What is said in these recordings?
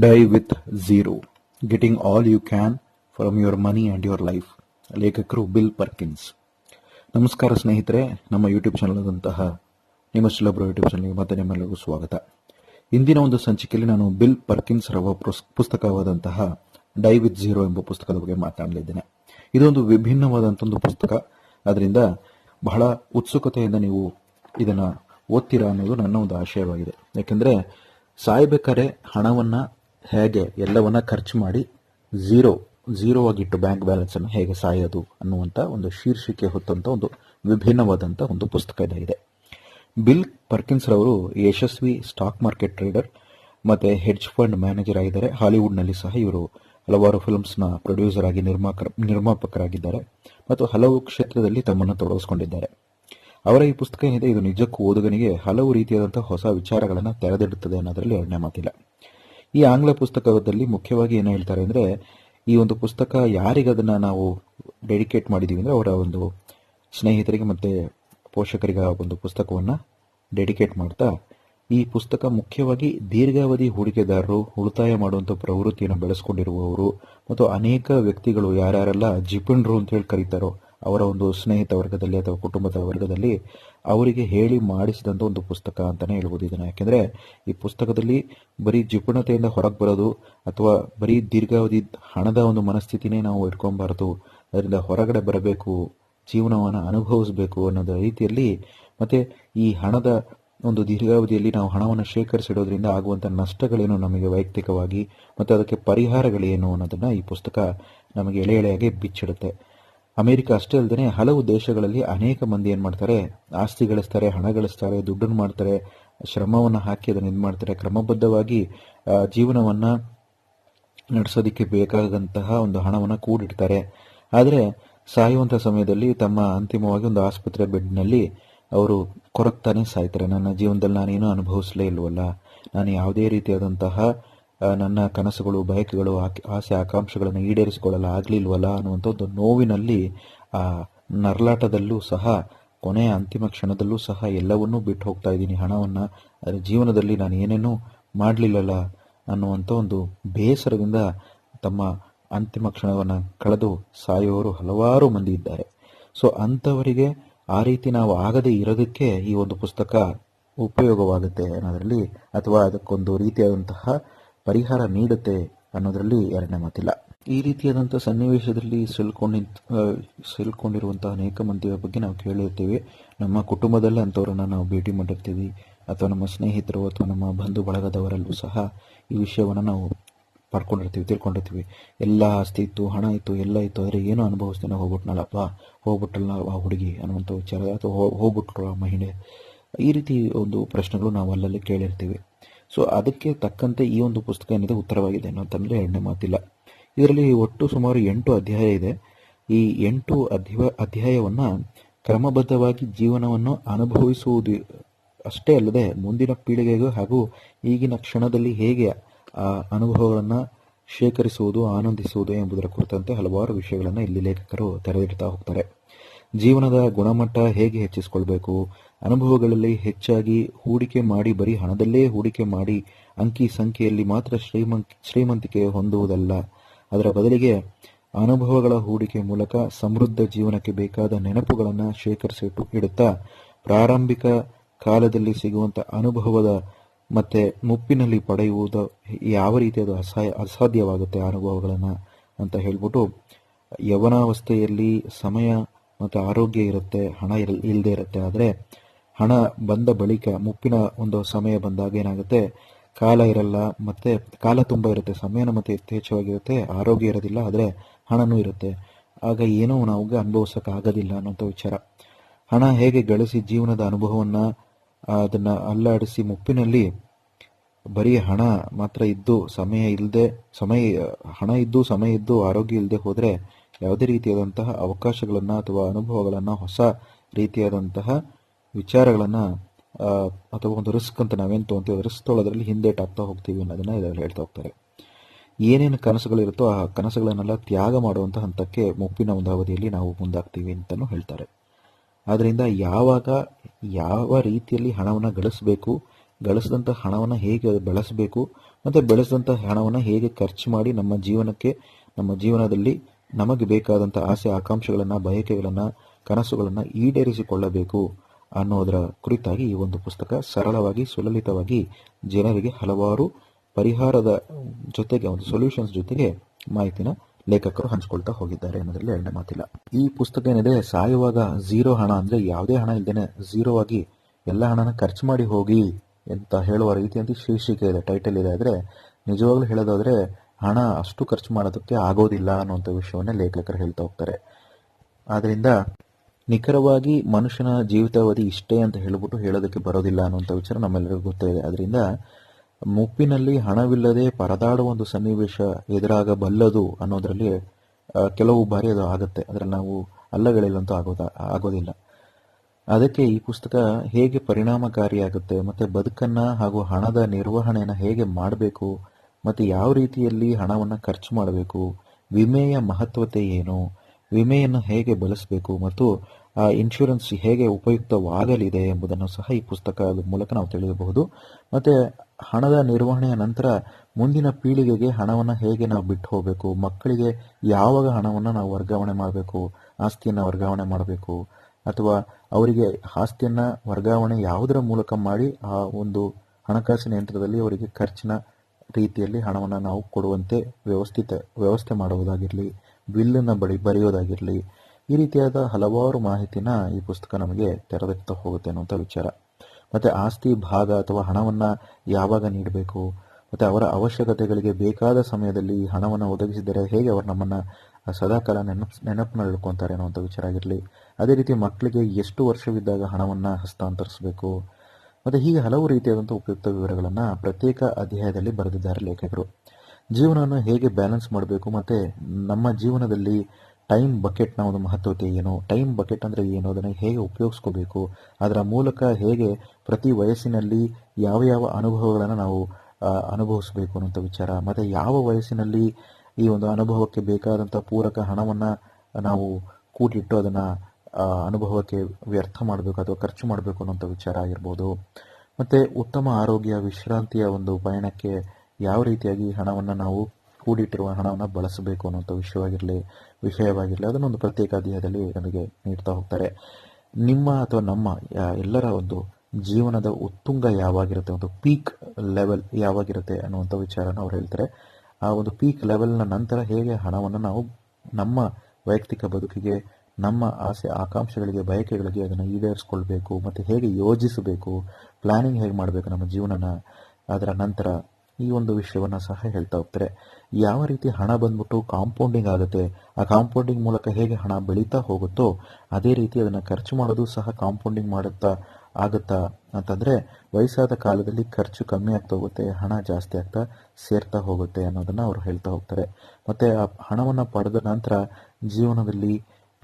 Die with zero getting all you can from your money and your life ಲೇಖಕರು Bill Perkins. ನಮಸ್ಕಾರ ಸ್ನೇಹಿತರೆ, ನಮ್ಮ YouTube channel ಆದಂತಹ ನಿಮ್ಮ ಸುಲಭ ಯೂಟ್ಯೂಬ್ ಚಾನಲ್ಗೆ ಮತ್ತೆ ನಿಮ್ಮೆಲ್ಲರಿಗೂ ಸ್ವಾಗತ. ಇಂದಿನ ಒಂದು ಸಂಚಿಕೆಯಲ್ಲಿ ನಾನು ಬಿಲ್ ಪರ್ಕಿನ್ಸ್ ರವ ಪುಸ್- ಪುಸ್ತಕವಾದಂತಹ ಡೈ ವಿತ್ ಝೀರೋ ಎಂಬ ಪುಸ್ತಕದ ಬಗ್ಗೆ ಮಾತನಾಡಲಿದ್ದೇನೆ ಇದೊಂದು ವಿಭಿನ್ನವಾದಂಥ ಒಂದು ಪುಸ್ತಕ. ಅದರಿಂದ ಬಹಳ ಉತ್ಸುಕತೆಯಿಂದ ನೀವು ಇದನ್ನು ಓದ್ತೀರಾ ಅನ್ನೋದು ನನ್ನ ಒಂದು ಆಶಯವಾಗಿದೆ. ಯಾಕೆಂದರೆ ಸಾಯ್ಬೇಕಾದ್ರೆ ಹಣವನ್ನ ಹೇಗೆ ಎಲ್ಲವನ್ನ ಖರ್ಚು ಮಾಡಿ ಝೀರೋ ಝೀರೋ ಆಗಿಟ್ಟು ಬ್ಯಾಂಕ್ ಬ್ಯಾಲೆನ್ಸ್ ಅನ್ನು ಹೇಗೆ ಸಾಯೋದು ಅನ್ನುವಂತ ಒಂದು ಶೀರ್ಷಿಕೆ ಹೊತ್ತಂತ ಒಂದು ವಿಭಿನ್ನವಾದಂಥ ಒಂದು ಪುಸ್ತಕ ಇದಾಗಿದೆ ಬಿಲ್ ಪರ್ಕಿನ್ಸ್ ರವರು ಯಶಸ್ವಿ ಸ್ಟಾಕ್ ಮಾರ್ಕೆಟ್ ಟ್ರೇಡರ್ ಮತ್ತೆ ಹೆಡ್ಜ್ ಫಂಡ್ ಮ್ಯಾನೇಜರ್ ಆಗಿದ್ದಾರೆ. ಹಾಲಿವುಡ್ನಲ್ಲಿ ಸಹ ಇವರು ಹಲವಾರು ಫಿಲ್ಮ್ಸ್ನ ಪ್ರೊಡ್ಯೂಸರ್ ಆಗಿ ನಿರ್ಮಾಕ ನಿರ್ಮಾಪಕರಾಗಿದ್ದಾರೆ ಮತ್ತು ಹಲವು ಕ್ಷೇತ್ರದಲ್ಲಿ ತಮ್ಮನ್ನು ತೊಡಗಿಸಿಕೊಂಡಿದ್ದಾರೆ. ಅವರ ಈ ಪುಸ್ತಕ ಏನಿದೆ, ಇದು ನಿಜಕ್ಕೂ ಓದುಗನಿಗೆ ಹಲವು ರೀತಿಯಾದಂತಹ ಹೊಸ ವಿಚಾರಗಳನ್ನು ತೆರೆದಿಡುತ್ತದೆ ಅನ್ನೋದರಲ್ಲಿ ಎರಡನೇ ಮಾತಿಲ್ಲ. ಈ ಆಂಗ್ಲ ಪುಸ್ತಕದಲ್ಲಿ ಮುಖ್ಯವಾಗಿ ಏನು ಹೇಳ್ತಾರೆ ಅಂದರೆ, ಈ ಒಂದು ಪುಸ್ತಕ ಯಾರಿಗದನ್ನು ನಾವು ಡೆಡಿಕೇಟ್ ಮಾಡಿದ್ದೀವಿ ಅಂದರೆ ಅವರ ಒಂದು ಸ್ನೇಹಿತರಿಗೆ ಮತ್ತು ಪೋಷಕರಿಗೆ ಆ ಒಂದು ಪುಸ್ತಕವನ್ನು ಡೆಡಿಕೇಟ್ ಮಾಡ್ತಾ, ಈ ಪುಸ್ತಕ ಮುಖ್ಯವಾಗಿ ದೀರ್ಘಾವಧಿ ಹೂಡಿಕೆದಾರರು, ಉಳಿತಾಯ ಮಾಡುವಂಥ ಪ್ರವೃತ್ತಿಯನ್ನು ಬೆಳೆಸ್ಕೊಂಡಿರುವವರು ಮತ್ತು ಅನೇಕ ವ್ಯಕ್ತಿಗಳು ಯಾರ್ಯಾರೆಲ್ಲ ಜಿಪುಣರು ಅಂತ ಹೇಳಿ ಕರೀತಾರೋ ಅವರ ಒಂದು ಸ್ನೇಹಿತ ವರ್ಗದಲ್ಲಿ ಅಥವಾ ಕುಟುಂಬದ ವರ್ಗದಲ್ಲಿ ಅವರಿಗೆ ಹೇಳಿ ಮಾಡಿಸಿದಂಥ ಒಂದು ಪುಸ್ತಕ ಅಂತಲೇ ಹೇಳ್ಬೋದು ಇದನ್ನು. ಯಾಕೆಂದರೆ ಈ ಪುಸ್ತಕದಲ್ಲಿ ಬರೀ ಜಿಪುಣತೆಯಿಂದ ಹೊರಗೆ ಬರೋದು ಅಥವಾ ಬರೀ ದೀರ್ಘಾವಧಿ ಹಣದ ಒಂದು ಮನಸ್ಥಿತಿನೇ ನಾವು ಇಟ್ಕೊಬಾರ್ದು, ಅದರಿಂದ ಹೊರಗಡೆ ಬರಬೇಕು, ಜೀವನವನ್ನು ಅನುಭವಿಸಬೇಕು ಅನ್ನೋದು ರೀತಿಯಲ್ಲಿ ಮತ್ತು ಈ ಹಣದ ಒಂದು ದೀರ್ಘಾವಧಿಯಲ್ಲಿ ನಾವು ಹಣವನ್ನು ಶೇಖರಿಸಿಡೋದ್ರಿಂದ ಆಗುವಂಥ ನಷ್ಟಗಳೇನು ನಮಗೆ ವೈಯಕ್ತಿಕವಾಗಿ ಮತ್ತು ಅದಕ್ಕೆ ಪರಿಹಾರಗಳೇನು ಅನ್ನೋದನ್ನು ಈ ಪುಸ್ತಕ ನಮಗೆ ಎಳೆ ಎಳೆಯಾಗಿ ಬಿಚ್ಚಿಡುತ್ತೆ. ಅಮೆರಿಕ ಅಷ್ಟೇ ಅಲ್ಲದೆ ಹಲವು ದೇಶಗಳಲ್ಲಿ ಅನೇಕ ಮಂದಿ ಏನ್ ಮಾಡ್ತಾರೆ, ಆಸ್ತಿ ಗಳಿಸ್ತಾರೆ, ಹಣ ಗಳಿಸ್ತಾರೆ, ದುಡ್ಡನ್ನು ಮಾಡ್ತಾರೆ, ಶ್ರಮವನ್ನು ಹಾಕಿ ಅದನ್ನ ಇದು ಮಾಡ್ತಾರೆ. ಕ್ರಮಬದ್ಧವಾಗಿ ಜೀವನವನ್ನು ನಡೆಸೋದಕ್ಕೆ ಬೇಕಾದಂತಹ ಒಂದು ಹಣವನ್ನ ಕೂಡಿಡ್ತಾರೆ. ಆದರೆ ಸಾಯುವಂತ ಸಮಯದಲ್ಲಿ ತಮ್ಮ ಅಂತಿಮವಾಗಿ ಒಂದು ಆಸ್ಪತ್ರೆ ಬೆಡ್ನಲ್ಲಿ ಅವರು ಕೊರಗ್ತಾನೆ ಸಾಯ್ತಾರೆ. ನನ್ನ ಜೀವನದಲ್ಲಿ ನಾನೇನು ಅನುಭವಿಸಲೇ ಇಲ್ವಲ್ಲ. ನಾನು ಯಾವುದೇ ರೀತಿಯಾದಂತಹ ನನ್ನ ಕನಸುಗಳು, ಬಯಕೆಗಳು ಆಸೆ, ಆಕಾಂಕ್ಷೆಗಳನ್ನು ಈಡೇರಿಸಿಕೊಳ್ಳಲು ಆಗಲಿಲ್ವಲ್ಲ ಅನ್ನುವಂಥ ಒಂದು ನೋವಿನಲ್ಲಿ, ಆ ನರಳಾಟದಲ್ಲೂ ಸಹ, ಕೊನೆಯ ಅಂತಿಮ ಕ್ಷಣದಲ್ಲೂ ಸಹ ಎಲ್ಲವನ್ನೂ ಬಿಟ್ಟು ಹೋಗ್ತಾ ಇದ್ದೀನಿ. ಹಣವನ್ನು ಅದರ ಜೀವನದಲ್ಲಿ ನಾನು ಏನೇನೂ ಮಾಡಲಿಲ್ಲಲ್ಲ ಅನ್ನುವಂಥ ಒಂದು ಬೇಸರದಿಂದ ತಮ್ಮ ಅಂತಿಮ ಕ್ಷಣವನ್ನು ಕಳೆದು ಸಾಯುವವರು ಹಲವಾರು ಮಂದಿ ಇದ್ದಾರೆ. ಸೊ, ಅಂಥವರಿಗೆ ಆ ರೀತಿ ನಾವು ಆಗದೆ ಇರೋದಕ್ಕೆ ಈ ಒಂದು ಪುಸ್ತಕ ಉಪಯೋಗವಾಗುತ್ತೆ ಅನ್ನೋದರಲ್ಲಿ, ಅಥವಾ ಅದಕ್ಕೊಂದು ರೀತಿಯಾದಂತಹ ಪರಿಹಾರ ನೀಡುತ್ತೆ ಅನ್ನೋದರಲ್ಲಿ ಎರಡನೇ ಮಾತಿಲ್ಲ. ಈ ರೀತಿಯಾದಂಥ ಸನ್ನಿವೇಶದಲ್ಲಿ ಸಿಲ್ಕೊಂಡಿ ಆ, ಸಿಲ್ಕೊಂಡಿರುವಂತಹ ಅನೇಕ ಮಂದಿಯ ಬಗ್ಗೆ ನಾವು ಕೇಳಿರ್ತೀವಿ. ನಮ್ಮ ಕುಟುಂಬದಲ್ಲೇ ನಾವು ಭೇಟಿ ಮಾಡಿರ್ತೀವಿ. ಅಥವಾ ನಮ್ಮ ಸ್ನೇಹಿತರು ಅಥವಾ ನಮ್ಮ ಬಂಧು ಬಳಗದವರಲ್ಲೂ ಸಹ ಈ ವಿಷಯವನ್ನು ನಾವು ಪಡ್ಕೊಂಡಿರ್ತೀವಿ ತಿಳ್ಕೊಂಡಿರ್ತೀವಿ. ಎಲ್ಲ ಆಸ್ತಿ ಇತ್ತು ಹಣ ಇತ್ತು ಎಲ್ಲ ಇತ್ತು. ಆದರೆ ಏನು ಅನುಭವಿಸ್ತಾನೆ ಹೋಗ್ಬಿಟ್ನಲ್ಲಪ್ಪ ಹೋಗ್ಬಿಟ್ಟಲ್ಲ ಆ ಹುಡುಗಿ ಅನ್ನುವಂಥ ವಿಚಾರ. ಅಥವಾ ಹೋಗ್ಬಿಟ್ರು ಆ ಮಹಿಳೆ. ಈ ರೀತಿ ಒಂದು ಪ್ರಶ್ನೆಗಳು ನಾವು ಅಲ್ಲಲ್ಲಿ ಕೇಳಿರ್ತೀವಿ. ಸೊ ಅದಕ್ಕೆ ತಕ್ಕಂತೆ ಈ ಒಂದು ಪುಸ್ತಕ ಏನಿದೆ ಉತ್ತರವಾಗಿದೆ ಅನ್ನೋಂತಂದ್ರೆ ಎರಡನೇ ಮಾತಿಲ್ಲ. ಇದರಲ್ಲಿ ಒಟ್ಟು ಸುಮಾರು ಎಂಟು ಅಧ್ಯಾಯ ಇದೆ. ಈ ಎಂಟು ಅಧ್ಯಾಯ, ಅಧ್ಯಾಯವನ್ನ ಕ್ರಮಬದ್ಧವಾಗಿ ಜೀವನವನ್ನು ಅನುಭವಿಸುವುದು ಅಷ್ಟೇ ಅಲ್ಲದೆ ಮುಂದಿನ ಪೀಳಿಗೆಗೂ ಹಾಗೂ ಈಗಿನ ಕ್ಷಣದಲ್ಲಿ ಹೇಗೆ ಆ ಅನುಭವಗಳನ್ನು ಶೇಖರಿಸುವುದು, ಆನಂದಿಸುವುದು ಎಂಬುದರ ಕುರಿತಂತೆ ಹಲವಾರು ವಿಷಯಗಳನ್ನು ಇಲ್ಲಿ ಲೇಖಕರು ತೆರೆದಿಡ್ತಾ ಹೋಗ್ತಾರೆ. ಜೀವನದ ಗುಣಮಟ್ಟ ಹೇಗೆ ಹೆಚ್ಚಿಸಿಕೊಳ್ಬೇಕು? ಅನುಭವಗಳಲ್ಲಿ ಹೆಚ್ಚಾಗಿ ಹೂಡಿಕೆ ಮಾಡಿ ಬರೀ ಹಣದಲ್ಲೇ ಹೂಡಿಕೆ ಮಾಡಿ ಅಂಕಿ ಸಂಖ್ಯೆಯಲ್ಲಿ ಮಾತ್ರ ಶ್ರೀಮಂತ, ಶ್ರೀಮಂತಿಕೆ ಹೊಂದುವುದಲ್ಲ. ಅದರ ಬದಲಿಗೆ ಅನುಭವಗಳ ಹೂಡಿಕೆ ಮೂಲಕ ಸಮೃದ್ಧ ಜೀವನಕ್ಕೆ ಬೇಕಾದ ನೆನಪುಗಳನ್ನು ಶೇಖರಿಸಿಟ್ಟು ಇಡುತ್ತಾ ಪ್ರಾರಂಭಿಕ ಕಾಲದಲ್ಲಿ ಸಿಗುವಂಥ ಅನುಭವದ ಮತ್ತೆ ಮುಪ್ಪಿನಲ್ಲಿ ಪಡೆಯುವುದು ಯಾವ ರೀತಿಯಾದ ಅಸಹಾಯ ಅಸಾಧ್ಯವಾಗುತ್ತೆ ಅನುಭವಗಳನ್ನು ಅನುಭವಗಳನ್ನ ಅಂತ ಹೇಳ್ಬಿಟ್ಟು, ಯವನಾವಸ್ಥೆಯಲ್ಲಿ ಸಮಯ ಮತ್ತು ಆರೋಗ್ಯ ಇರುತ್ತೆ, ಹಣ ಇಲ್ ಇಲ್ಲದೆ ಇರುತ್ತೆ. ಆದರೆ ಹಣ ಬಂದ ಬಳಿಕ ಮುಪ್ಪಿನ ಒಂದು ಸಮಯ ಬಂದಾಗ ಏನಾಗುತ್ತೆ? ಕಾಲ ಇರಲ್ಲ, ಮತ್ತೆ ಕಾಲ ತುಂಬ ಇರುತ್ತೆ, ಸಮಯನ ಮತ್ತೆ ಯಥೇಚ್ಛವಾಗಿರುತ್ತೆ ಆರೋಗ್ಯ ಇರೋದಿಲ್ಲ, ಆದರೆ ಹಣನೂ ಇರುತ್ತೆ. ಆಗ ಏನೋ ನಾವು ಅನುಭವಿಸಕ್ ಆಗೋದಿಲ್ಲ ಅನ್ನೋಂಥ ವಿಚಾರ. ಹಣ ಹೇಗೆ ಗಳಿಸಿ ಜೀವನದ ಅನುಭವವನ್ನು, ಅದನ್ನ ಅಲ್ಲಾಡಿಸಿ ಮುಪ್ಪಿನಲ್ಲಿ ಬರೀ ಹಣ ಮಾತ್ರ ಇದ್ದು, ಸಮಯ ಇಲ್ಲದೆ ಸಮಯ, ಹಣ ಇದ್ದು, ಸಮಯ ಇದ್ದು, ಆರೋಗ್ಯ ಇಲ್ಲದೆ ಹೋದ್ರೆ ಯಾವುದೇ ರೀತಿಯಾದಂತಹ ಅವಕಾಶಗಳನ್ನು ಅಥವಾ ಅನುಭವಗಳನ್ನು, ಹೊಸ ರೀತಿಯಾದಂತಹ ವಿಚಾರಗಳನ್ನು ಅಥವಾ ಒಂದು ರಿಸ್ಕ್ ಅಂತ ನಾವೇನು ತಗೊಂತೀವಿ ರಿಸ್ಕ್ ತೊಗೊಳೋದ್ರಲ್ಲಿ ಹಿಂದೇಟಾಗ್ತಾ ಹೋಗ್ತೀವಿ ಅನ್ನೋದನ್ನು ಇದರಲ್ಲಿ ಹೇಳ್ತಾ ಹೋಗ್ತಾರೆ. ಏನೇನು ಕನಸುಗಳಿರುತ್ತೋ ಆ ಕನಸುಗಳನ್ನೆಲ್ಲ ತ್ಯಾಗ ಮಾಡುವಂಥ ಹಂತಕ್ಕೆ ಮುಪ್ಪಿನ ಒಂದು ಅವಧಿಯಲ್ಲಿ ನಾವು ಮುಂದಾಗ್ತೀವಿ ಅಂತಲೂ ಹೇಳ್ತಾರೆ. ಆದ್ದರಿಂದ ಯಾವಾಗ, ಯಾವ ರೀತಿಯಲ್ಲಿ ಹಣವನ್ನು ಗಳಿಸಬೇಕು ಗಳಿಸಿದಂಥ ಹಣವನ್ನು ಹೇಗೆ ಬೆಳೆಸಬೇಕು, ಮತ್ತು ಬೆಳೆಸಿದಂಥ ಹಣವನ್ನು ಹೇಗೆ ಖರ್ಚು ಮಾಡಿ ನಮ್ಮ ಜೀವನಕ್ಕೆ, ನಮ್ಮ ಜೀವನದಲ್ಲಿ ನಮಗೆ ಬೇಕಾದಂಥ ಆಸೆ, ಆಕಾಂಕ್ಷೆಗಳನ್ನು, ಬಯಕೆಗಳನ್ನು, ಕನಸುಗಳನ್ನು ಈಡೇರಿಸಿಕೊಳ್ಳಬೇಕು ಅನ್ನೋದರ ಕುರಿತಾಗಿ ಈ ಒಂದು ಪುಸ್ತಕ ಸರಳವಾಗಿ, ಸುಲಲಿತವಾಗಿ ಜನರಿಗೆ ಹಲವಾರು ಪರಿಹಾರದ ಜೊತೆಗೆ, ಒಂದು ಸೊಲ್ಯೂಷನ್ಸ್ ಜೊತೆಗೆ ಮಾಹಿತಿನ ಲೇಖಕರು ಹಂಚಿಕೊಳ್ತಾ ಹೋಗಿದ್ದಾರೆ ಅನ್ನೋದ್ರಲ್ಲಿ ಎರಡನೇ ಮಾತಿಲ್ಲ. ಈ ಪುಸ್ತಕ ಏನಿದೆ, ಸಾಯುವಾಗ ಝೀರೋ ಹಣ ಅಂದ್ರೆ ಯಾವುದೇ ಹಣ ಇಲ್ದೇನೆ ಝೀರೋ ಆಗಿ ಎಲ್ಲ ಹಣನ ಖರ್ಚು ಮಾಡಿ ಹೋಗಿ ಅಂತ ಹೇಳುವ ರೀತಿಯಂತ ಶೀರ್ಷಿಕೆ ಇದೆ ಟೈಟಲ್ ಇದೆ. ಆದರೆ ನಿಜವಾಗ್ಲೂ ಹೇಳೋದಾದ್ರೆ ಹಣ ಅಷ್ಟು ಖರ್ಚು ಮಾಡೋದಕ್ಕೆ ಆಗೋದಿಲ್ಲ ಅನ್ನುವಂಥ ವಿಷಯವನ್ನ ಲೇಖಕರು ಹೇಳ್ತಾ ಹೋಗ್ತಾರೆ. ಆದ್ರಿಂದ ನಿಖರವಾಗಿ ಮನುಷ್ಯನ ಜೀವಿತಾವಧಿ ಇಷ್ಟೇ ಅಂತ ಹೇಳ್ಬಿಟ್ಟು ಹೇಳೋದಕ್ಕೆ ಬರೋದಿಲ್ಲ ಅನ್ನುವಂಥ ವಿಚಾರ ನಮ್ಮೆಲ್ಲರಿಗೂ ಗೊತ್ತಿದೆ ಅದರಿಂದ ಮುಪ್ಪಿನಲ್ಲಿ ಹಣವಿಲ್ಲದೆ ಪರದಾಡುವ ಒಂದು ಸನ್ನಿವೇಶ ಎದುರಾಗಬಲ್ಲದು ಅನ್ನೋದರಲ್ಲಿ ಕೆಲವು ಬಾರಿ ಅದು ಆಗುತ್ತೆ. ಅದರಲ್ಲಿ ನಾವು ಅಲ್ಲಗಳಿಲ್ಲಂತೂ ಆಗೋದ, ಆಗೋದಿಲ್ಲ. ಅದಕ್ಕೆ ಈ ಪುಸ್ತಕ ಹೇಗೆ ಪರಿಣಾಮಕಾರಿಯಾಗುತ್ತೆ ಮತ್ತೆ ಬದುಕನ್ನ ಹಾಗೂ ಹಣದ ನಿರ್ವಹಣೆಯನ್ನು ಹೇಗೆ ಮಾಡಬೇಕು ಮತ್ತೆ ಯಾವ ರೀತಿಯಲ್ಲಿ ಹಣವನ್ನು ಖರ್ಚು ಮಾಡಬೇಕು? ವಿಮೆಯ ಮಹತ್ವತೆ ಏನು? ವಿಮೆಯನ್ನು ಹೇಗೆ ಬಳಸಬೇಕು? ಮತ್ತು, ಆ ಇನ್ಶೂರೆನ್ಸ್ ಹೇಗೆ ಉಪಯುಕ್ತವಾಗಲಿದೆ ಎಂಬುದನ್ನು ಸಹ ಈ ಪುಸ್ತಕದ ಮೂಲಕ ನಾವು ತಿಳಿಯಬಹುದು. ಮತ್ತು, ಹಣದ ನಿರ್ವಹಣೆಯ ನಂತರ ಮುಂದಿನ ಪೀಳಿಗೆಗೆ ಹಣವನ್ನು ಹೇಗೆ ನಾವು ಬಿಟ್ಟು ಹೋಗಬೇಕು? ಮಕ್ಕಳಿಗೆ ಯಾವಾಗ ಹಣವನ್ನು ನಾವು ವರ್ಗಾವಣೆ ಮಾಡಬೇಕು? ಆಸ್ತಿಯನ್ನು ವರ್ಗಾವಣೆ ಮಾಡಬೇಕು? ಅಥವಾ ಅವರಿಗೆ ಆಸ್ತಿಯನ್ನು ವರ್ಗಾವಣೆ ಯಾವುದರ ಮೂಲಕ ಮಾಡಿ ಆ ಒಂದು ಹಣಕಾಸಿನ ಯಂತ್ರದಲ್ಲಿ ಅವರಿಗೆ ಖರ್ಚಿನ ರೀತಿಯಲ್ಲಿ ಹಣವನ್ನು ನಾವು ಕೊಡುವಂತೆ ವ್ಯವಸ್ಥಿತ, ವ್ಯವಸ್ಥೆ ಮಾಡುವುದಾಗಿರಲಿ, ಬಿಲ್ಲನ್ನು ಬಳಿ ಬರೆಯೋದಾಗಿರಲಿ, ಈ ರೀತಿಯಾದ ಹಲವಾರು ಮಾಹಿತಿನ ಈ ಪುಸ್ತಕ ನಮಗೆ ತೆರೆದಿಡ್ತಾ ಹೋಗುತ್ತೆ ಅನ್ನುವಂಥ ವಿಚಾರ. ಮತ್ತು ಆಸ್ತಿ, ಭಾಗ ಅಥವಾ ಹಣವನ್ನು ಯಾವಾಗ ನೀಡಬೇಕು? ಮತ್ತು ಅವರ ಅವಶ್ಯಕತೆಗಳಿಗೆ ಬೇಕಾದ ಸಮಯದಲ್ಲಿ ಹಣವನ್ನು ಒದಗಿಸಿದರೆ ಹೇಗೆ ಅವರು ನಮ್ಮನ್ನು ಸದಾಕಾಲ ನೆನಪು ನೆನಪಿನಲ್ಲಿ ಇಟ್ಕೊಂತಾರೆ ಅನ್ನುವಂಥ ವಿಚಾರ ಆಗಿರಲಿ. ಅದೇ ರೀತಿ ಮಕ್ಕಳಿಗೆ ಎಷ್ಟು ವರ್ಷವಿದ್ದಾಗ ಹಣವನ್ನು ಹಸ್ತಾಂತರಿಸಬೇಕು? ಮತ್ತೆ ಹೀಗೆ ಹಲವು ರೀತಿಯಾದಂಥ ಉಪಯುಕ್ತ ವಿವರಗಳನ್ನ ಪ್ರತ್ಯೇಕ ಅಧ್ಯಾಯದಲ್ಲಿ ಬರೆದಿದ್ದಾರೆ ಲೇಖಕರು. ಜೀವನವನ್ನು ಹೇಗೆ ಬ್ಯಾಲೆನ್ಸ್ ಮಾಡಬೇಕು ಮತ್ತೆ ನಮ್ಮ ಜೀವನದಲ್ಲಿ ಟೈಮ್ ಬಕೆಟ್ನ ಒಂದು ಮಹತ್ವತೆ ಏನು? ಟೈಮ್ ಬಕೆಟ್ ಅಂದರೆ ಏನು? ಅದನ್ನು ಹೇಗೆ ಉಪಯೋಗಿಸ್ಕೋಬೇಕು? ಅದರ ಮೂಲಕ ಹೇಗೆ ಪ್ರತಿ ವಯಸ್ಸಿನಲ್ಲಿ ಯಾವ ಯಾವ ಅನುಭವಗಳನ್ನು ನಾವು ಅನುಭವಿಸಬೇಕು ಅನ್ನೋಂಥ ವಿಚಾರ, ಮತ್ತು ಯಾವ ವಯಸ್ಸಿನಲ್ಲಿ ಈ ಒಂದು ಅನುಭವಕ್ಕೆ ಬೇಕಾದಂಥ ಪೂರಕ ಹಣವನ್ನು ನಾವು ಕೂಡಿಟ್ಟು ಅದನ್ನ ಅನುಭವಕ್ಕೆ ವ್ಯರ್ಥ ಮಾಡಬೇಕು ಅಥವಾ ಖರ್ಚು ಮಾಡಬೇಕು ಅನ್ನೋಂಥ ವಿಚಾರ ಆಗಿರ್ಬೋದು. ಮತ್ತು ಉತ್ತಮ ಆರೋಗ್ಯ, ವಿಶ್ರಾಂತಿಯ ಒಂದು ಪಯಣಕ್ಕೆ ಯಾವ ರೀತಿಯಾಗಿ ಹಣವನ್ನು ನಾವು ಕೂಡಿಟ್ಟಿರುವ ಹಣವನ್ನು ಬಳಸಬೇಕು ಅನ್ನೋಂಥ ವಿಷಯವಾಗಿರಲಿ ವಿಷಯವಾಗಿರಲಿ ಅದನ್ನೊಂದು ಪ್ರತ್ಯೇಕ ಅಧ್ಯಾಯದಲ್ಲಿ ನಮಗೆ ನೀಡ್ತಾ ಹೋಗ್ತಾರೆ. ನಿಮ್ಮ ಅಥವಾ ನಮ್ಮ ಎಲ್ಲರ ಒಂದು ಜೀವನದ ಉತ್ತುಂಗ ಯಾವಾಗಿರುತ್ತೆ, ಒಂದು ಪೀಕ್ ಲೆವೆಲ್ ಯಾವಾಗಿರುತ್ತೆ ಅನ್ನುವಂಥ ವಿಚಾರನ ಅವ್ರು ಹೇಳ್ತಾರೆ. ಆ ಒಂದು ಪೀಕ್ ಲೆವೆಲ್ನ ನಂತರ ಹೇಗೆ ಹಣವನ್ನು ನಾವು ನಮ್ಮ ವೈಯಕ್ತಿಕ ಬದುಕಿಗೆ ನಮ್ಮ ಆಸೆ, ಆಕಾಂಕ್ಷೆಗಳಿಗೆ, ಬಯಕೆಗಳಿಗೆ ಅದನ್ನು ಈಡೇರಿಸ್ಕೊಳ್ಬೇಕು, ಮತ್ತು ಹೇಗೆ ಯೋಜಿಸಬೇಕು, ಪ್ಲಾನಿಂಗ್ ಹೇಗೆ ಮಾಡಬೇಕು ನಮ್ಮ ಜೀವನನ, ಅದರ ನಂತರ ಈ ಒಂದು ವಿಷಯವನ್ನು ಸಹ ಹೇಳ್ತಾ ಹೋಗ್ತಾರೆ. ಯಾವ ರೀತಿ ಹಣ ಬಂದ್ಬಿಟ್ಟು ಕಾಂಪೌಂಡಿಂಗ್ ಆಗುತ್ತೆ, ಆ ಕಾಂಪೌಂಡಿಂಗ್ ಮೂಲಕ ಹೇಗೆ ಹಣ ಬೆಳೀತಾ ಹೋಗುತ್ತೋ, ಅದೇ ರೀತಿ ಅದನ್ನು ಖರ್ಚು ಮಾಡೋದು ಸಹ ಕಾಂಪೌಂಡಿಂಗ್ ಮಾಡುತ್ತಾ ಆಗುತ್ತಾ ಅಂತಂದರೆ, ವಯಸ್ಸಾದ ಕಾಲದಲ್ಲಿ ಖರ್ಚು ಕಮ್ಮಿ ಆಗ್ತಾ ಹೋಗುತ್ತೆ, ಹಣ ಜಾಸ್ತಿ ಆಗ್ತಾ ಸೇರ್ತಾ ಹೋಗುತ್ತೆ ಅನ್ನೋದನ್ನು ಅವರು ಹೇಳ್ತಾ ಹೋಗ್ತಾರೆ. ಮತ್ತು ಆ ಹಣವನ್ನು ಪಡೆದ ನಂತರ ಜೀವನದಲ್ಲಿ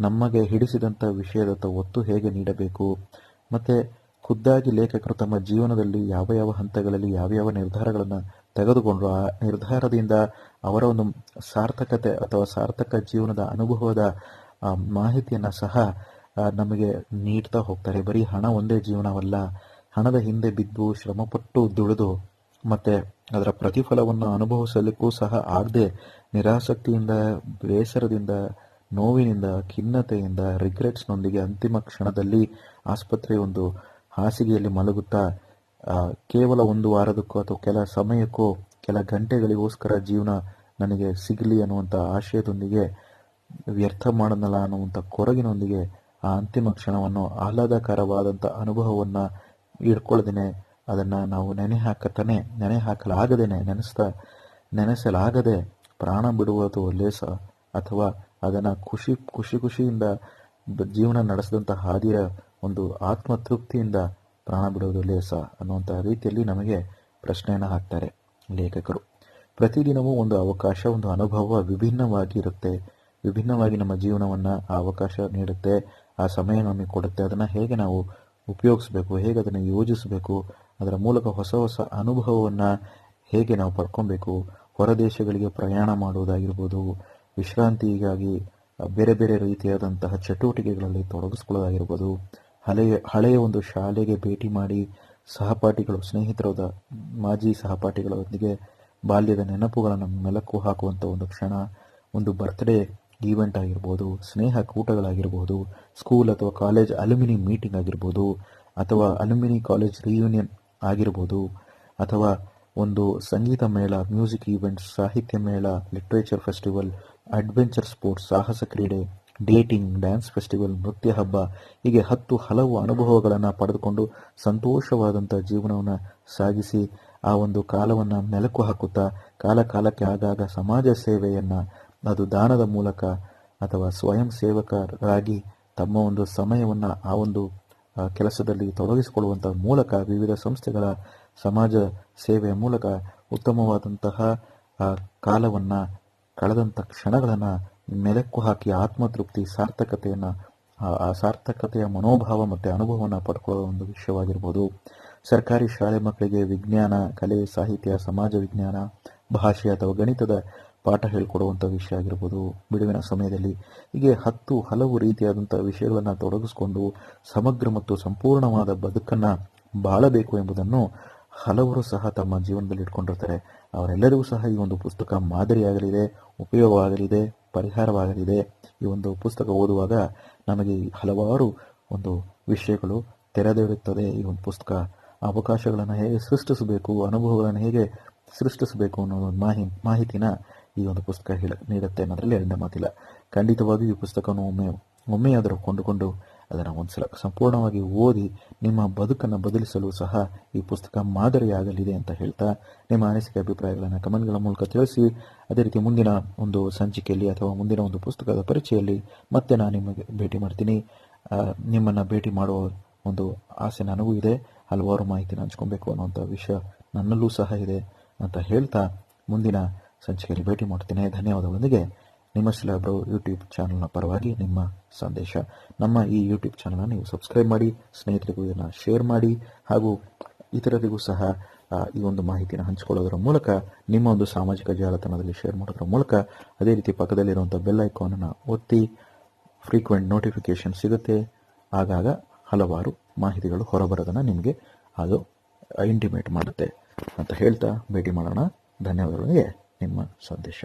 ನಮಗೆ ಹಿಡಿಸಿದಂಥ ವಿಷಯದತ್ತ ಒತ್ತು ಹೇಗೆ ನೀಡಬೇಕು? ಮತ್ತು ಖುದ್ದಾಗಿ ಲೇಖಕರು ತಮ್ಮ ಜೀವನದಲ್ಲಿ ಯಾವ ಯಾವ ಹಂತಗಳಲ್ಲಿ ಯಾವ ಯಾವ ನಿರ್ಧಾರಗಳನ್ನು ತೆಗೆದುಕೊಂಡ್ರು? ಆ ನಿರ್ಧಾರದಿಂದ ಅವರ ಒಂದು ಸಾರ್ಥಕತೆ ಅಥವಾ ಸಾರ್ಥಕ ಜೀವನದ ಅನುಭವದ ಮಾಹಿತಿಯನ್ನ ಸಹ ನಮಗೆ ನೀಡ್ತಾ ಹೋಗ್ತಾರೆ. ಬರೀ ಹಣ ಒಂದೇ ಜೀವನವಲ್ಲ. ಹಣದ ಹಿಂದೆ ಬಿದ್ದು, ಶ್ರಮಪಟ್ಟು ದುಡಿದು, ಮತ್ತೆ ಅದರ ಪ್ರತಿಫಲವನ್ನು ಅನುಭವಿಸಲಿಕ್ಕೂ ಸಹ ಆಗದೆ ನಿರಾಸಕ್ತಿಯಿಂದ, ಬೇಸರದಿಂದ ನೋವಿನಿಂದ, ಖಿನ್ನತೆಯಿಂದ ರಿಗ್ರೆಟ್ಸ್ನೊಂದಿಗೆ ಅಂತಿಮ ಕ್ಷಣದಲ್ಲಿ ಆಸ್ಪತ್ರೆಯ ಒಂದು ಹಾಸಿಗೆಯಲ್ಲಿ ಮಲಗುತ್ತಾ ಕೇವಲ ಒಂದು ವಾರದಕ್ಕೋ ಅಥವಾ ಕೆಲ ಸಮಯಕ್ಕೋ, ಕೆಲ ಗಂಟೆಗಳಿಗೋಸ್ಕರ ಜೀವನ ನನಗೆ ಸಿಗಲಿ ಅನ್ನುವಂಥ ಆಶಯದೊಂದಿಗೆ ವ್ಯರ್ಥ ಮಾಡನಲ್ಲ ಅನ್ನುವಂಥ ಕೊರಗಿನೊಂದಿಗೆ ಆ ಅಂತಿಮ ಕ್ಷಣವನ್ನು ಆಹ್ಲಾದಕರವಾದಂಥ ಅನುಭವವನ್ನು ಇಟ್ಕೊಳ್ದೇನೆ ಅದನ್ನು ನಾವು ನೆನೆ ಹಾಕತಾನೆ ನೆನೆ ಹಾಕಲಾಗದೇನೆ ನೆನೆಸ್ತಾ, ನೆನೆಸಲಾಗದೆ ಪ್ರಾಣ ಬಿಡುವುದು ಲೇಸ ಅಥವಾ ಅದನ್ನ ಖುಷಿ ಖುಷಿ, ಖುಷಿಯಿಂದ ಜೀವನ ನಡೆಸಿದಂಥ ಹಾದಿಯ ಒಂದು ಆತ್ಮತೃಪ್ತಿಯಿಂದ ಪ್ರಾಣ ಬಿಡೋದು ಲೇಸ ಅನ್ನುವಂಥ ರೀತಿಯಲ್ಲಿ ನಮಗೆ ಪ್ರಶ್ನೆಯನ್ನು ಹಾಕ್ತಾರೆ ಲೇಖಕರು. ಪ್ರತಿದಿನವೂ ಒಂದು ಅವಕಾಶ, ಒಂದು ಅನುಭವ ವಿಭಿನ್ನವಾಗಿ ಇರುತ್ತೆ ವಿಭಿನ್ನವಾಗಿ ನಮ್ಮ ಜೀವನವನ್ನ ಆ ಅವಕಾಶ ನೀಡುತ್ತೆ, ಆ ಸಮಯ ನಮಗೆ ಕೊಡುತ್ತೆ. ಅದನ್ನ ಹೇಗೆ ನಾವು ಉಪಯೋಗಿಸ್ಬೇಕು, ಹೇಗೆ ಅದನ್ನು ಯೋಜಿಸಬೇಕು, ಅದರ ಮೂಲಕ ಹೊಸ ಹೊಸ ಅನುಭವವನ್ನ ಹೇಗೆ ನಾವು ಪಡ್ಕೊಬೇಕು, ಹೊರ ದೇಶಗಳಿಗೆ ಪ್ರಯಾಣ ಮಾಡುವುದಾಗಿರ್ಬೋದು ವಿಶ್ರಾಂತಿಗಾಗಿ ಬೇರೆ ಬೇರೆ ರೀತಿಯಾದಂತಹ ಚಟುವಟಿಕೆಗಳಲ್ಲಿ ತೊಡಗಿಸ್ಕೊಳ್ಳೋದಾಗಿರ್ಬೋದು ಹಳೆಯ ಹಳೆಯ ಒಂದು ಶಾಲೆಗೆ ಭೇಟಿ ಮಾಡಿ ಸಹಪಾಠಿಗಳು ಸ್ನೇಹಿತರಾದ ಮಾಜಿ ಸಹಪಾಠಿಗಳೊಂದಿಗೆ ಬಾಲ್ಯದ ನೆನಪುಗಳನ್ನು ಮೆಲುಕು ಹಾಕುವಂಥ ಒಂದು ಕ್ಷಣ, ಒಂದು ಬರ್ತ್ಡೇ ಈವೆಂಟ್ ಆಗಿರ್ಬೋದು, ಸ್ನೇಹ ಕೂಟಗಳಾಗಿರ್ಬೋದು ಸ್ಕೂಲ್ ಅಥವಾ ಕಾಲೇಜ್ ಅಲ್ಯುಮಿನಿ ಮೀಟಿಂಗ್ ಆಗಿರ್ಬೋದು, ಅಥವಾ ಅಲ್ಯುಮಿನಿ ಕಾಲೇಜ್ ರಿಯೂನಿಯನ್ ಆಗಿರ್ಬೋದು, ಅಥವಾ ಒಂದು ಸಂಗೀತ ಮೇಳ ಮ್ಯೂಸಿಕ್ ಈವೆಂಟ್ಸ್ ಸಾಹಿತ್ಯ ಮೇಳ ಲಿಟ್ರೇಚರ್ ಫೆಸ್ಟಿವಲ್ ಅಡ್ವೆಂಚರ್ ಸ್ಪೋರ್ಟ್ಸ್, ಸಾಹಸ ಕ್ರೀಡೆ, ಡೇಟಿಂಗ್, ಡ್ಯಾನ್ಸ್ ಫೆಸ್ಟಿವಲ್, ನೃತ್ಯ ಹಬ್ಬ ಹೀಗೆ ಹತ್ತು ಹಲವು ಅನುಭವಗಳನ್ನು ಪಡೆದುಕೊಂಡು ಸಂತೋಷವಾದಂಥ ಜೀವನವನ್ನು ಸಾಗಿಸಿ ಆ ಒಂದು ಕಾಲವನ್ನು ಮೆಲುಕು ಹಾಕುತ್ತಾ ಕಾಲ ಕಾಲಕ್ಕೆ ಆಗಾಗ ಸಮಾಜ ಸೇವೆಯನ್ನು ಅದು ದಾನದ ಮೂಲಕ ಅಥವಾ ಸ್ವಯಂ ಸೇವಕರಾಗಿ ತಮ್ಮ ಒಂದು ಸಮಯವನ್ನು ಆ ಒಂದು ಕೆಲಸದಲ್ಲಿ ತೊಡಗಿಸಿಕೊಳ್ಳುವಂಥ ಮೂಲಕ ವಿವಿಧ ಸಂಸ್ಥೆಗಳ ಸಮಾಜ ಸೇವೆಯ ಮೂಲಕ ಉತ್ತಮವಾದಂತಹ ಕಾಲವನ್ನು ಕಳೆದಂಥ ಕ್ಷಣಗಳನ್ನು ಮೆಲುಕು ಹಾಕಿ ಆತ್ಮತೃಪ್ತಿ, ಸಾರ್ಥಕತೆಯನ್ನು, ಆ ಸಾರ್ಥಕತೆಯ ಮನೋಭಾವ ಮತ್ತು ಅನುಭವವನ್ನು ಪಡ್ಕೊಳ್ಳೋ ಒಂದು ವಿಷಯವಾಗಿರ್ಬೋದು. ಸರ್ಕಾರಿ ಶಾಲೆ ಮಕ್ಕಳಿಗೆ ವಿಜ್ಞಾನ, ಕಲೆ, ಸಾಹಿತ್ಯ, ಸಮಾಜ ವಿಜ್ಞಾನ, ಭಾಷೆ ಅಥವಾ ಗಣಿತದ ಪಾಠ ಹೇಳಿಕೊಡುವಂಥ ವಿಷಯ ಆಗಿರ್ಬೋದು. ಬಿಡುವಿನ ಸಮಯದಲ್ಲಿ ಹೀಗೆ ಹತ್ತು ಹಲವು ರೀತಿಯಾದಂಥ ವಿಷಯಗಳನ್ನು ತೊಡಗಿಸ್ಕೊಂಡು ಸಮಗ್ರ ಮತ್ತು ಸಂಪೂರ್ಣವಾದ ಬದುಕನ್ನು ಬಾಳಬೇಕು ಎಂಬುದನ್ನು ಹಲವರು ಸಹ ತಮ್ಮ ಜೀವನದಲ್ಲಿ ಇಟ್ಕೊಂಡಿರ್ತಾರೆ. ಅವರೆಲ್ಲರಿಗೂ ಸಹ ಈ ಒಂದು ಪುಸ್ತಕ ಮಾದರಿಯಾಗಲಿದೆ, ಉಪಯೋಗವಾಗಲಿದೆ, ಪರಿಹಾರವಾಗಲಿದೆ. ಈ ಒಂದು ಪುಸ್ತಕ ಓದುವಾಗ ನಮಗೆ ಹಲವಾರು ಒಂದು ವಿಷಯಗಳು ತೆರೆದಿರುತ್ತದೆ. ಈ ಒಂದು ಪುಸ್ತಕ ಅವಕಾಶಗಳನ್ನು ಹೇಗೆ ಸೃಷ್ಟಿಸಬೇಕು, ಅನುಭವಗಳನ್ನು ಹೇಗೆ ಸೃಷ್ಟಿಸಬೇಕು ಅನ್ನೋ ಒಂದು ಮಾಹಿ, ಮಾಹಿತಿನ ಈ ಒಂದು ಪುಸ್ತಕ ಹೇಳ, ನೀಡುತ್ತೆ ಅನ್ನೋದರಲ್ಲಿ ಎರಡನೇ ಮಾತಿಲ್ಲ. ಖಂಡಿತವಾಗಿಯೂ ಈ ಪುಸ್ತಕವನ್ನು ಒಮ್ಮೆ, ಒಮ್ಮೆಯಾದರೂ ಕೊಂಡುಕೊಂಡು ಅದನ್ನು ಒಂದ್ಸಲ ಸಂಪೂರ್ಣವಾಗಿ ಓದಿ ನಿಮ್ಮ ಬದುಕನ್ನು ಬದಲಿಸಲು ಸಹ ಈ ಪುಸ್ತಕ ಮಾದರಿಯಾಗಲಿದೆ ಅಂತ ಹೇಳ್ತಾ, ನಿಮ್ಮ ಅನಿಸಿಕೆ ಅಭಿಪ್ರಾಯಗಳನ್ನು ಕಮೆಂಟ್ಗಳ ಮೂಲಕ ತಿಳಿಸಿ. ಅದೇ ರೀತಿ ಮುಂದಿನ ಒಂದು ಸಂಚಿಕೆಯಲ್ಲಿ ಅಥವಾ ಮುಂದಿನ ಒಂದು ಪುಸ್ತಕದ ಪರಿಚಯಲ್ಲಿ ಮತ್ತೆ ನಾನು ನಿಮಗೆ ಭೇಟಿ ಮಾಡ್ತೀನಿ. ನಿಮ್ಮನ್ನು ಭೇಟಿ ಮಾಡುವ ಒಂದು ಆಸೆ ನನಗೂ ಇದೆ. ಹಲವಾರು ಮಾಹಿತಿನ ಹಂಚ್ಕೊಬೇಕು ಅನ್ನೋಂಥ ವಿಷಯ ನನ್ನಲ್ಲೂ ಸಹ ಇದೆ ಅಂತ ಹೇಳ್ತಾ ಮುಂದಿನ ಸಂಚಿಕೆಯಲ್ಲಿ ಭೇಟಿ ಮಾಡ್ತೀನಿ. ಧನ್ಯವಾದಗಳೊಂದಿಗೆ. ನಿಮ್ಮ ಶಿಲಾಬ್ರೋ ಯೂಟ್ಯೂಬ್ ಚಾನಲ್ನ ಪರವಾಗಿ ನಿಮ್ಮ ಸಂದೇಶ. ನಮ್ಮ ಈ ಯೂಟ್ಯೂಬ್ ಚಾನಲ್ನ ನೀವು ಸಬ್ಸ್ಕ್ರೈಬ್ ಮಾಡಿ, ಸ್ನೇಹಿತರಿಗೂ ಇದನ್ನು ಶೇರ್ ಮಾಡಿ, ಹಾಗೂ ಇತರರಿಗೂ ಸಹ ಈ ಒಂದು ಮಾಹಿತಿನ ಹಂಚಿಕೊಳ್ಳೋದರ ಮೂಲಕ, ನಿಮ್ಮ ಒಂದು ಸಾಮಾಜಿಕ ಜಾಲತಾಣದಲ್ಲಿ ಶೇರ್ ಮಾಡೋದ್ರ ಮೂಲಕ, ಅದೇ ರೀತಿ ಪಕ್ಕದಲ್ಲಿರುವಂಥ ಬೆಲ್ ಐಕಾನನ್ನು ಒತ್ತಿ ಫ್ರೀಕ್ವೆಂಟ್ ನೋಟಿಫಿಕೇಶನ್ ಸಿಗುತ್ತೆ. ಆಗಾಗ ಹಲವಾರು ಮಾಹಿತಿಗಳು ಹೊರಬರೋದನ್ನು ನಿಮಗೆ ಅದು ಇಂಟಿಮೇಟ್ ಮಾಡುತ್ತೆ. ಅಂತ ಹೇಳ್ತಾ ಭೇಟಿ ಮಾಡೋಣ. ಧನ್ಯವಾದಗಳಿಗೆ ನಿಮ್ಮ ಸಂದೇಶ.